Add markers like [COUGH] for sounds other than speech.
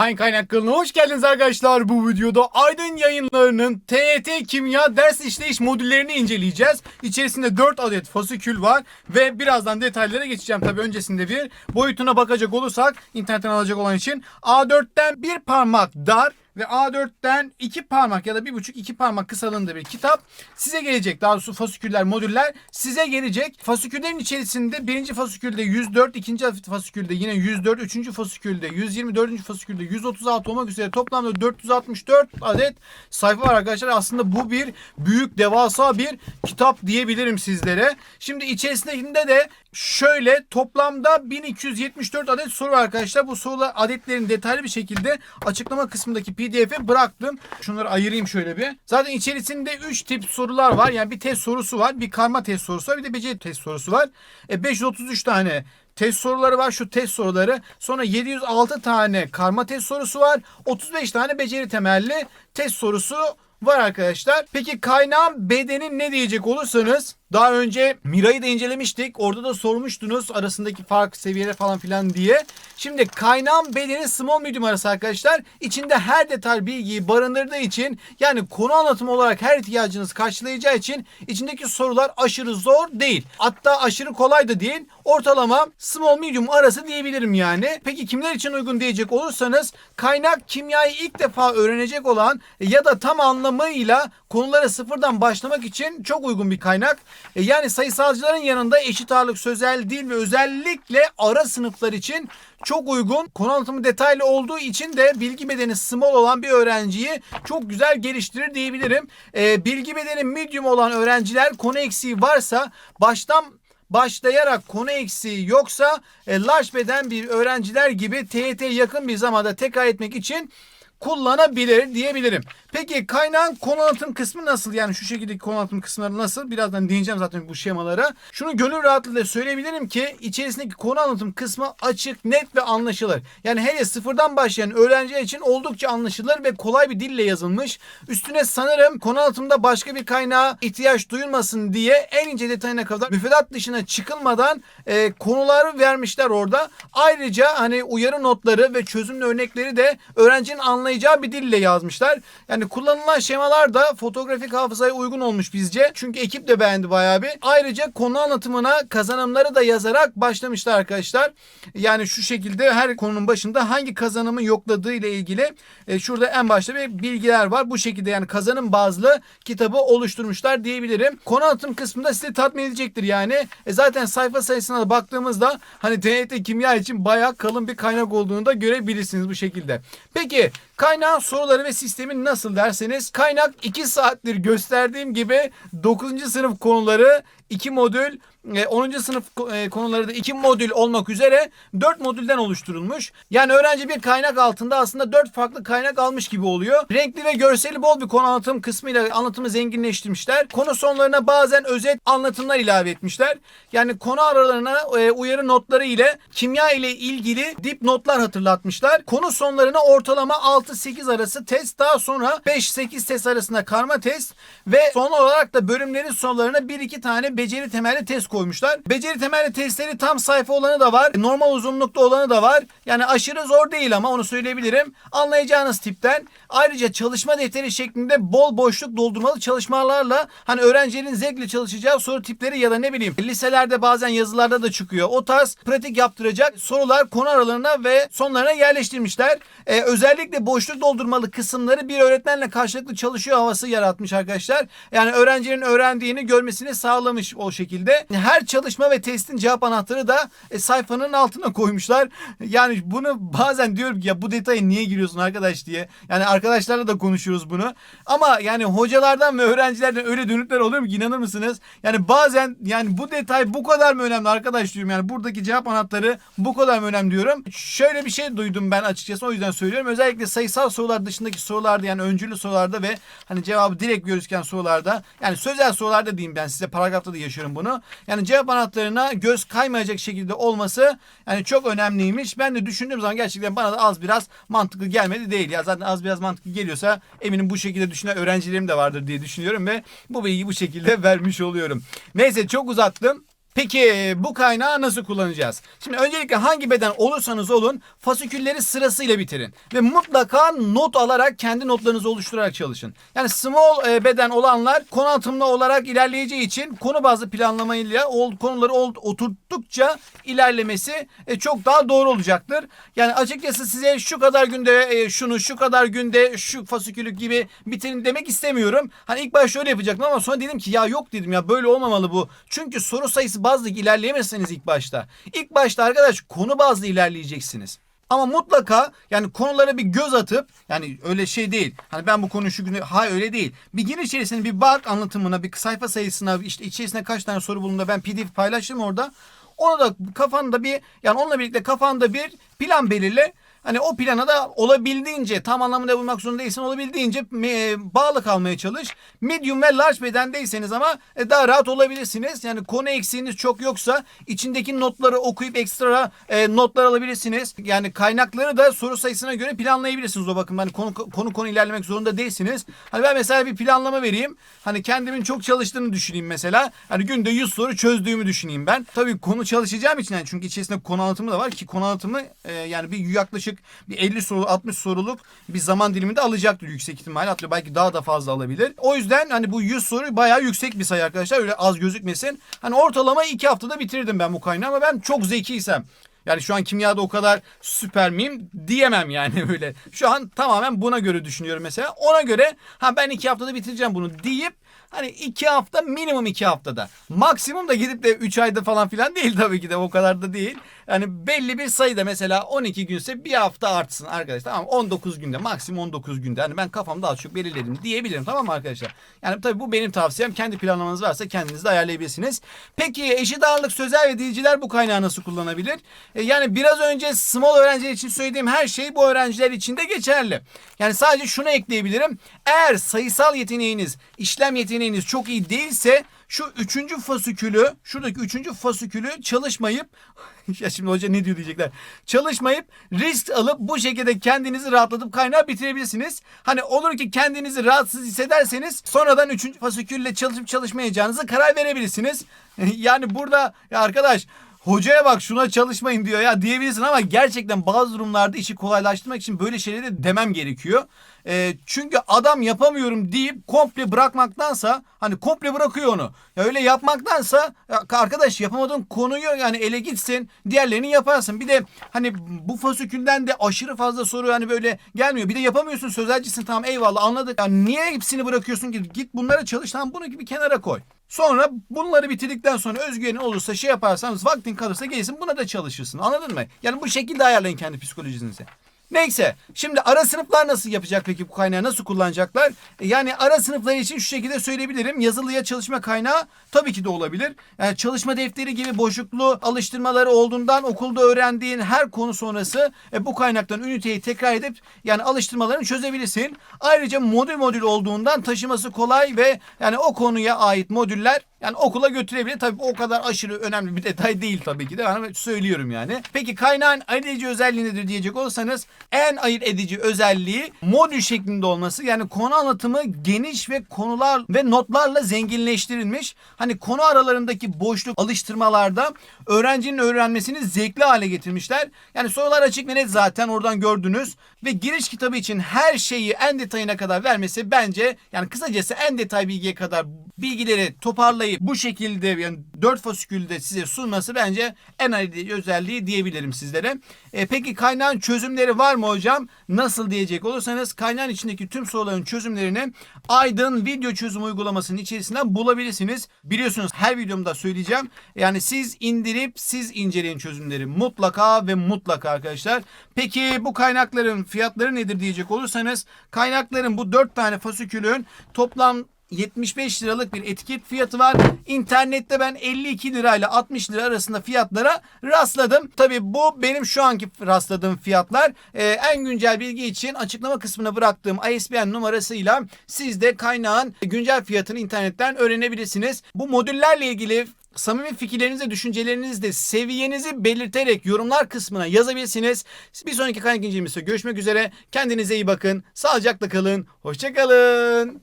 Hain Kaynak kanalına hoş geldiniz arkadaşlar. Bu videoda Aydın yayınlarının TYT Kimya ders işleyiş modüllerini inceleyeceğiz. İçerisinde 4 adet fasikül var ve birazdan detaylara geçeceğim. Tabi öncesinde bir boyutuna bakacak olursak internetten alacak olan için A4'ten bir parmak dar ve A4'ten iki parmak ya da bir buçuk iki parmak kısalığında bir kitap size gelecek. Daha doğrusu fasiküller, modüller size gelecek. Fasiküllerin içerisinde birinci fasikülde 104, ikinci fasikülde yine 104, üçüncü fasikülde 120, dördüncü fasikülde 136 olmak üzere toplamda 464 adet sayfa var arkadaşlar. Aslında bu bir büyük devasa bir kitap diyebilirim sizlere. Şimdi içerisinde de şöyle toplamda 1274 adet soru arkadaşlar. Bu sorular adetlerini detaylı bir şekilde açıklama kısmındaki pdf'e bıraktım. Şunları ayırayım şöyle bir. Zaten içerisinde 3 tip sorular var. Yani bir test sorusu var, bir karma test sorusu var, bir de beceri test sorusu var. E 533 tane test soruları var. Şu test soruları. Sonra 706 tane karma test sorusu var. 35 tane beceri temelli test sorusu var arkadaşlar. Peki kaynağın bedeni ne diyecek olursanız daha önce Mira'yı da incelemiştik. Orada da sormuştunuz arasındaki fark seviyeleri falan filan diye. Şimdi kaynağın bedeni small medium arası arkadaşlar. İçinde her detay bilgiyi barındırdığı için yani konu anlatımı olarak her ihtiyacınız karşılayacağı için içindeki sorular aşırı zor değil. Hatta aşırı kolay da değil. Ortalama small medium arası diyebilirim yani. Peki kimler için uygun diyecek olursanız kaynak kimyayı ilk defa öğrenecek olan ya da tam anlamıyla konulara sıfırdan başlamak için çok uygun bir kaynak. E, Yani sayısalcıların yanında eşit ağırlık, sözel, dil ve özellikle ara sınıflar için çok uygun. Konu anlatımı detaylı olduğu için de bilgi bedeni small olan bir öğrenciyi çok güzel geliştirir diyebilirim. E, bilgi bedeni medium olan öğrenciler konu eksiği varsa baştan başlayarak konu eksiği yoksa e, large beden bir öğrenciler gibi TYT yakın bir zamanda tekrar etmek için kullanabilir diyebilirim. Peki kaynağın konu kısmı nasıl? Yani şu şekildeki konu kısımları nasıl? Birazdan değineceğim zaten bu şemalara. Şunu gönül rahatlığıyla söyleyebilirim ki içerisindeki konu anlatım kısmı açık, net ve anlaşılır. Yani hele sıfırdan başlayan öğrenciler için oldukça anlaşılır ve kolay bir dille yazılmış. Üstüne sanırım konu anlatımda başka bir kaynağa ihtiyaç duyulmasın diye en ince detayına kadar müfredat dışına çıkılmadan e, konuları vermişler orada. Ayrıca hani uyarı notları ve çözüm örnekleri de öğrencinin anlayacağı bir dille yazmışlar. Yani kullanılan şemalar da fotoğrafik hafızaya uygun olmuş bizce. Çünkü ekip de beğendi bayağı bir. Ayrıca konu anlatımına kazanımları da yazarak başlamışlar arkadaşlar. Yani şu şekilde her konunun başında hangi kazanımı yokladığı ile ilgili e, şurada en başta bir bilgiler var. Bu şekilde yani kazanım bazlı kitabı oluşturmuşlar diyebilirim. Konu anlatım kısmında sizi tatmin edecektir yani. E, zaten sayfa sayısına da baktığımızda hani TYT kimya için bayağı kalın bir kaynak olduğunu da görebilirsiniz bu şekilde. Peki kaynağın soruları ve sistemin nasıl derseniz kaynak 2 saattir gösterdiğim gibi 9. sınıf konuları 2 modül, 10. sınıf e, konuları da 2 modül olmak üzere 4 modülden oluşturulmuş. Yani öğrenci bir kaynak altında aslında 4 farklı kaynak almış gibi oluyor. Renkli ve görseli bol bir konu anlatım kısmıyla anlatımı zenginleştirmişler. Konu sonlarına bazen özet anlatımlar ilave etmişler. Yani konu aralarına e, uyarı notları ile kimya ile ilgili dip notlar hatırlatmışlar. Konu sonlarına ortalama 6-8 arası test daha sonra 5-8 test arasında karma test ve son olarak da bölümlerin sonlarına 1-2 tane beceri temelli test koymuşlar. Beceri temelli testleri tam sayfa olanı da var. Normal uzunlukta olanı da var. Yani aşırı zor değil ama onu söyleyebilirim. Anlayacağınız tipten. Ayrıca çalışma defteri şeklinde bol boşluk doldurmalı çalışmalarla hani öğrencilerin zevkle çalışacağı soru tipleri ya da ne bileyim liselerde bazen yazılarda da çıkıyor. O tarz pratik yaptıracak sorular konu aralarına ve sonlarına yerleştirmişler. Ee, özellikle boşluk doldurmalı kısımları bir öğretmenle karşılıklı çalışıyor havası yaratmış arkadaşlar. Yani öğrencinin öğrendiğini görmesini sağlamış o şekilde. Her çalışma ve testin cevap anahtarı da e, sayfanın altına koymuşlar. Yani bunu bazen diyorum ki ya bu detaya niye giriyorsun arkadaş diye. Yani arkadaşlarla da konuşuyoruz bunu. Ama yani hocalardan ve öğrencilerden öyle dönütler oluyor mu inanır mısınız? Yani bazen yani bu detay bu kadar mı önemli arkadaş diyorum. Yani buradaki cevap anahtarı bu kadar mı önemli diyorum. Şöyle bir şey duydum ben açıkçası o yüzden söylüyorum. Özellikle sayısal sorular dışındaki sorularda yani öncülü sorularda ve hani cevabı direkt gözüken sorularda yani sözel sorularda diyeyim ben size paragrafta da yaşıyorum bunu. Yani cevap anahtarına göz kaymayacak şekilde olması yani çok önemliymiş. Ben de düşündüğüm zaman gerçekten bana da az biraz mantıklı gelmedi değil ya. Zaten az biraz mantıklı geliyorsa eminim bu şekilde düşünen öğrencilerim de vardır diye düşünüyorum ve bu bilgiyi bu şekilde [LAUGHS] vermiş oluyorum. Neyse çok uzattım. Peki bu kaynağı nasıl kullanacağız? Şimdi öncelikle hangi beden olursanız olun fasikülleri sırasıyla bitirin. Ve mutlaka not alarak kendi notlarınızı oluşturarak çalışın. Yani small e, beden olanlar konu atımlı olarak ilerleyeceği için konu bazlı planlamayla konuları oturttukça ilerlemesi e, çok daha doğru olacaktır. Yani açıkçası size şu kadar günde e, şunu şu kadar günde şu fasikülü gibi bitirin demek istemiyorum. Hani ilk başta öyle yapacaktım ama sonra dedim ki ya yok dedim ya böyle olmamalı bu. Çünkü soru sayısı bazlı ilerleyemezseniz ilk başta. İlk başta arkadaş konu bazlı ilerleyeceksiniz. Ama mutlaka yani konulara bir göz atıp yani öyle şey değil. Hani ben bu konuyu şu günü hayır öyle değil. Bir gir içerisine bir bak anlatımına bir sayfa sayısına işte içerisinde kaç tane soru bulunduğunda ben pdf paylaştım orada. Onu da kafanda bir yani onunla birlikte kafanda bir plan belirle. Hani o plana da olabildiğince tam anlamında bulmak zorunda değilsin olabildiğince e, bağlı kalmaya çalış. Medium ve large bedendeyseniz ama e, daha rahat olabilirsiniz. Yani konu eksiğiniz çok yoksa içindeki notları okuyup ekstra e, notlar alabilirsiniz. Yani kaynakları da soru sayısına göre planlayabilirsiniz o bakımdan. Hani konu konu konu ilerlemek zorunda değilsiniz. Hani ben mesela bir planlama vereyim. Hani kendimin çok çalıştığını düşüneyim mesela. Hani günde 100 soru çözdüğümü düşüneyim ben. Tabii konu çalışacağım için yani çünkü içerisinde konu anlatımı da var ki konu anlatımı yani bir yaklaşık bir 50 soru 60 soruluk bir zaman diliminde alacaktır yüksek ihtimalle. Hatta belki daha da fazla alabilir. O yüzden hani bu 100 soru bayağı yüksek bir sayı arkadaşlar. Öyle az gözükmesin. Hani ortalama 2 haftada bitirdim ben bu kaynağı ama ben çok zekiysem yani şu an kimyada o kadar süper miyim diyemem yani [LAUGHS] öyle. Şu an tamamen buna göre düşünüyorum mesela. Ona göre ha ben iki haftada bitireceğim bunu deyip hani iki hafta minimum iki haftada. Maksimum da gidip de üç ayda falan filan değil tabii ki de o kadar da değil. Yani belli bir sayıda mesela 12 günse bir hafta artsın arkadaşlar. Tamam 19 günde maksimum 19 günde. Hani ben kafamda az çok belirledim diyebilirim tamam mı arkadaşlar? Yani tabii bu benim tavsiyem. Kendi planlamanız varsa kendiniz de ayarlayabilirsiniz. Peki eşit ağırlık sözel ve dilciler bu kaynağı nasıl kullanabilir? E, yani biraz önce small öğrenciler için söylediğim her şey bu öğrenciler için de geçerli. Yani sadece şunu ekleyebilirim. Eğer sayısal yeteneğiniz, işlem yeteneğiniz çok iyi değilse şu üçüncü fasikülü, şuradaki üçüncü fasikülü çalışmayıp [LAUGHS] ya şimdi hoca ne diyor diyecekler. Çalışmayıp risk alıp bu şekilde kendinizi rahatlatıp kaynağı bitirebilirsiniz. Hani olur ki kendinizi rahatsız hissederseniz sonradan üçüncü fasikülle çalışıp çalışmayacağınızı karar verebilirsiniz. [LAUGHS] yani burada ya arkadaş hocaya bak şuna çalışmayın diyor ya diyebilirsin ama gerçekten bazı durumlarda işi kolaylaştırmak için böyle şeyleri de demem gerekiyor. E, çünkü adam yapamıyorum deyip komple bırakmaktansa hani komple bırakıyor onu. Ya öyle yapmaktansa ya arkadaş yapamadığın konuyu yani ele gitsin diğerlerini yaparsın. Bir de hani bu fasikülden de aşırı fazla soru hani böyle gelmiyor. Bir de yapamıyorsun sözelcisin tamam eyvallah anladık. Ya niye hepsini bırakıyorsun ki git bunlara çalış tamam bunu bir kenara koy. Sonra bunları bitirdikten sonra özgüvenin olursa şey yaparsanız vaktin kalırsa gelsin buna da çalışırsın. Anladın mı? Yani bu şekilde ayarlayın kendi psikolojinizi. Neyse şimdi ara sınıflar nasıl yapacak peki bu kaynağı nasıl kullanacaklar? E, Yani ara sınıflar için şu şekilde söyleyebilirim. Yazılıya çalışma kaynağı tabii ki de olabilir. Yani çalışma defteri gibi boşluklu alıştırmaları olduğundan okulda öğrendiğin her konu sonrası e, bu kaynaktan üniteyi tekrar edip yani alıştırmalarını çözebilirsin. Ayrıca modül modül olduğundan taşıması kolay ve yani o konuya ait modüller yani okula götürebilir. Tabii o kadar aşırı önemli bir detay değil tabii ki de. Ben söylüyorum yani. Peki kaynağın ayırt edici özelliği nedir diyecek olursanız en ayırt edici özelliği modül şeklinde olması. Yani konu anlatımı geniş ve konular ve notlarla zenginleştirilmiş. Hani konu aralarındaki boşluk alıştırmalarda öğrencinin öğrenmesini zevkli hale getirmişler. Yani sorular açık ve net zaten oradan gördünüz. Ve giriş kitabı için her şeyi en detayına kadar vermesi bence yani kısacası en detay bilgiye kadar bilgileri toparlayıp bu şekilde yani dört fasikülde size sunması bence en ayırt özelliği diyebilirim sizlere. E, peki kaynağın çözümleri var mı hocam? Nasıl diyecek olursanız kaynağın içindeki tüm soruların çözümlerini Aydın video çözüm uygulamasının içerisinden bulabilirsiniz. Biliyorsunuz her videomda söyleyeceğim. Yani siz indirip siz inceleyin çözümleri mutlaka ve mutlaka arkadaşlar. Peki bu kaynakların fiyatları nedir diyecek olursanız kaynakların bu dört tane fasikülün toplam 75 liralık bir etiket fiyatı var. İnternette ben 52 lirayla 60 lira arasında fiyatlara rastladım. Tabi bu benim şu anki rastladığım fiyatlar. Ee, en güncel bilgi için açıklama kısmına bıraktığım ISBN numarasıyla siz de kaynağın güncel fiyatını internetten öğrenebilirsiniz. Bu modüllerle ilgili samimi fikirlerinizi, düşüncelerinizi de seviyenizi belirterek yorumlar kısmına yazabilirsiniz. Bir sonraki kaynak incelemesinde görüşmek üzere. Kendinize iyi bakın. Sağlıcakla kalın. Hoşçakalın.